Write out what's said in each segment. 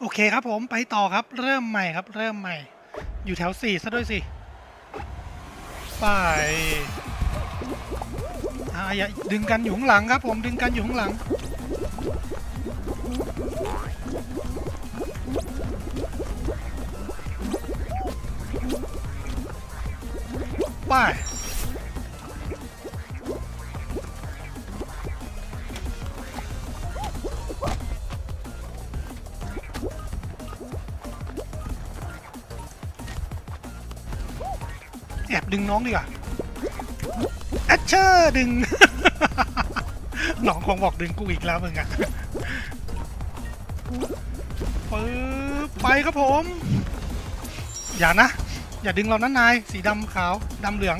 โอเคครับผมไปต่อครับเริ่มใหม่ครับ เริ่มใหม่ อยู่แถวสี่ซะด้วยสิ ไปอ่าอย่าดึงกันอยู่ข้างหลังครับผมดึงกันอยู่ข้างหลัง ไป แอบดึงน้องดีกว่าแอชเชอร์ดึง น้องคงบอกดึงกูอีกแล้วมึงอะปึ๊บไปครับผม อย่านะ อย่าดึงเรานั้นนาย สีดำขาวดำเหลือง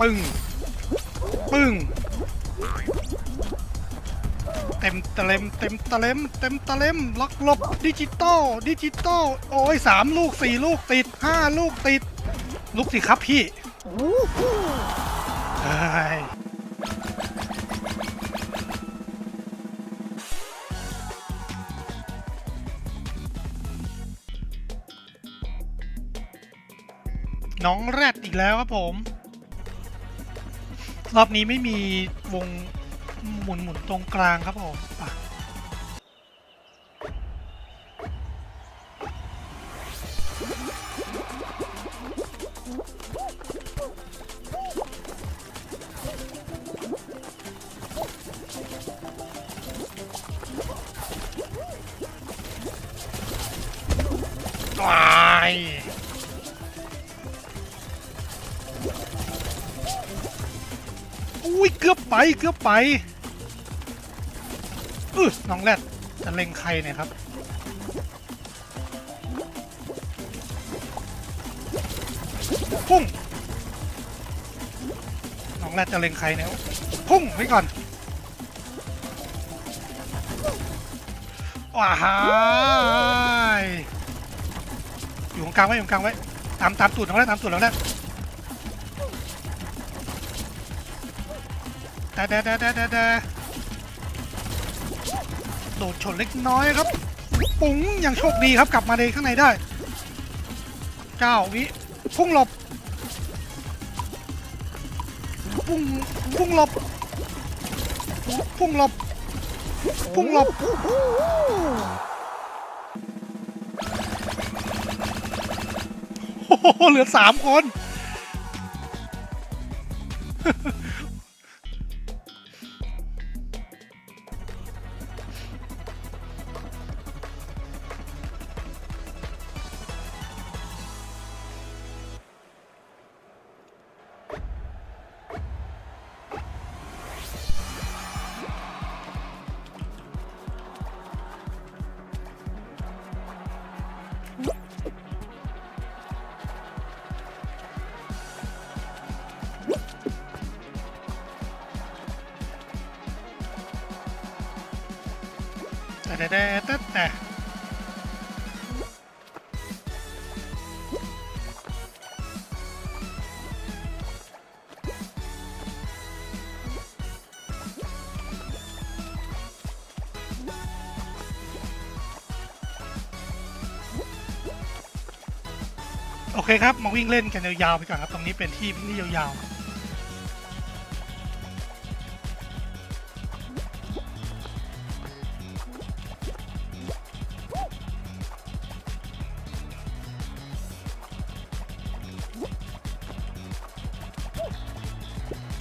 ปึ้ง ปึ้ง ต็มตะเล็มเต็มตะเล็มเต็มตะเล็มล็อกลบดิจิตอลดิจิตอลโอ้ยสามลูกสี่ลูกติดห้าลูกติดลูกสิครับพี่เฮ้ยน้องแรดอีกแล้วครับผม รอบนี้ไม่มีวง หมุนหมุนตรงกลางครับผมไป ยเกือบไปเกือบไปอือน้องแรดจะเล็งใครเนี่ยครับพุ่งน้องแรดจะเล็งใครเนี่ยพุ่งไว้ก่อนว้ายอยู่ตรงกลางไว้อยู่ตรงกลางไว้ตามตามตูดน้องแรดตามตูดน้องแรด แต่แต่แต่แต่แต่โดดชนเล็กน้อยครับ ปุ๋งย่างโชคดีครับกลับมาในข้างในได้เก้าวิพุ่งหลบพุ่งพุ่งหลบพุ่งหลบพุ่งหลบโอ้โหเหลือสามคน แต่แต่แต่แต่แต่โอเคครับ มาวิ่งเล่นกันยาวๆไปก่อนครับ ตรงนี้เป็นที่วิ่ยาวๆ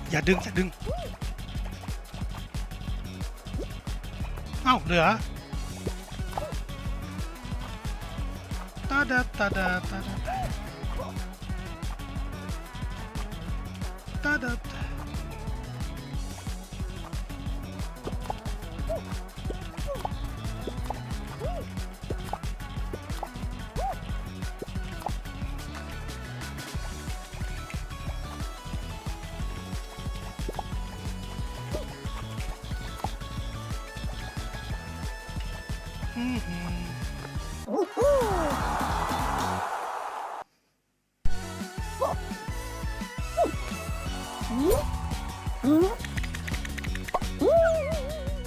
อย่าดึงอย่าดึง เอ้าเหลือตาดาตาดาตาดาตาดา